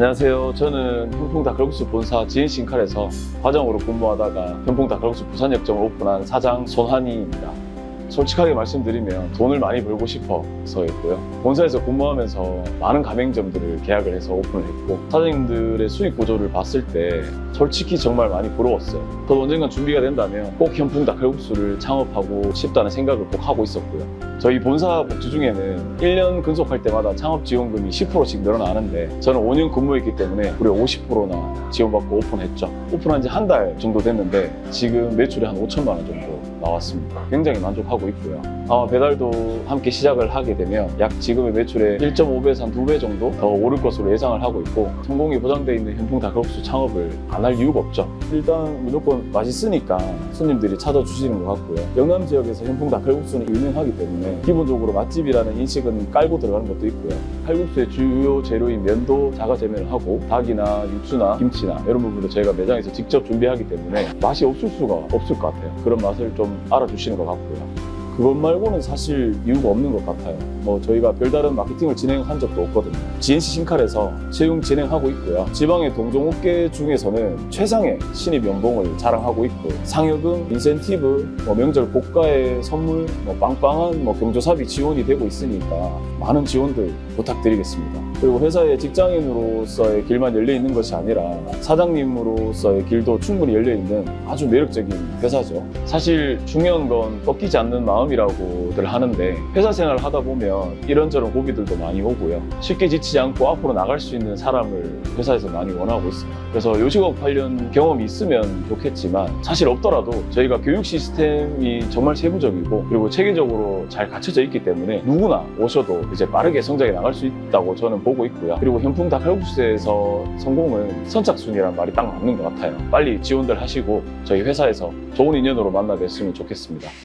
안녕하세요. 저는 현풍 닭칼국수 본사 지인신칼에서 과장으로 근무하다가 현풍 닭칼국수 부산역점을 오픈한 사장 손한희입니다. 솔직하게 말씀드리면 돈을 많이 벌고 싶어서였고요. 본사에서 근무하면서 많은 가맹점들을 계약을 해서 오픈을 했고 사장님들의 수익 구조를 봤을 때 솔직히 정말 많이 부러웠어요. 저도 언젠간 준비가 된다면 꼭 현풍 닭칼국수를 창업하고 싶다는 생각을 꼭 하고 있었고요. 저희 본사 복지 중에는 1년 근속할 때마다 창업 지원금이 10%씩 늘어나는데 저는 5년 근무했기 때문에 무려 50%나 지원받고 오픈했죠. 오픈한 지 한 달 정도 됐는데 지금 매출이 한 5천만 원 정도 나왔습니다. 굉장히 만족하고 있고요. 아마 배달도 함께 시작을 하게 되면 약 지금의 매출의 1.5배에서 한 2배 정도 더 오를 것으로 예상을 하고 있고 성공이 보장되어 있는 현풍 닭칼국수 창업을 안 할 이유가 없죠. 일단 무조건 맛있으니까 손님들이 찾아주시는 것 같고요. 영남 지역에서 현풍 닭칼국수는 유명하기 때문에 기본적으로 맛집이라는 인식은 깔고 들어가는 것도 있고요. 칼국수의 주요 재료인 면도 자가 재면을 하고 닭이나 육수나 김치나 이런 부분도 저희가 매장에서 직접 준비하기 때문에 맛이 없을 수가 없을 것 같아요. 그런 맛을 좀 알아주시는 것 같고요. 그것 말고는 사실 이유가 없는 것 같아요. 뭐 저희가 별다른 마케팅을 진행한 적도 없거든요. GNC 신칼에서 채용 진행하고 있고요. 지방의 동종 업계 중에서는 최상의 신입 연봉을 자랑하고 있고 상여금, 인센티브, 뭐 명절 고가의 선물, 뭐 빵빵한 뭐 경조사비 지원이 되고 있으니까 많은 지원들 부탁드리겠습니다. 그리고 회사의 직장인으로서의 길만 열려 있는 것이 아니라 사장님으로서의 길도 충분히 열려 있는 아주 매력적인 회사죠. 사실 중요한 건 꺾이지 않는 마음 이라고들 하는데 회사 생활을 하다 보면 이런저런 고비들도 많이 오고요. 쉽게 지치지 않고 앞으로 나갈 수 있는 사람을 회사에서 많이 원하고 있어요. 그래서 요식업 관련 경험이 있으면 좋겠지만 사실 없더라도 저희가 교육 시스템이 정말 세부적이고 그리고 체계적으로 잘 갖춰져 있기 때문에 누구나 오셔도 이제 빠르게 성장해 나갈 수 있다고 저는 보고 있고요. 그리고 현풍 닭칼국수에서 성공은 선착순이란 말이 딱 맞는 것 같아요. 빨리 지원들 하시고 저희 회사에서 좋은 인연으로 만나 뵀으면 좋겠습니다.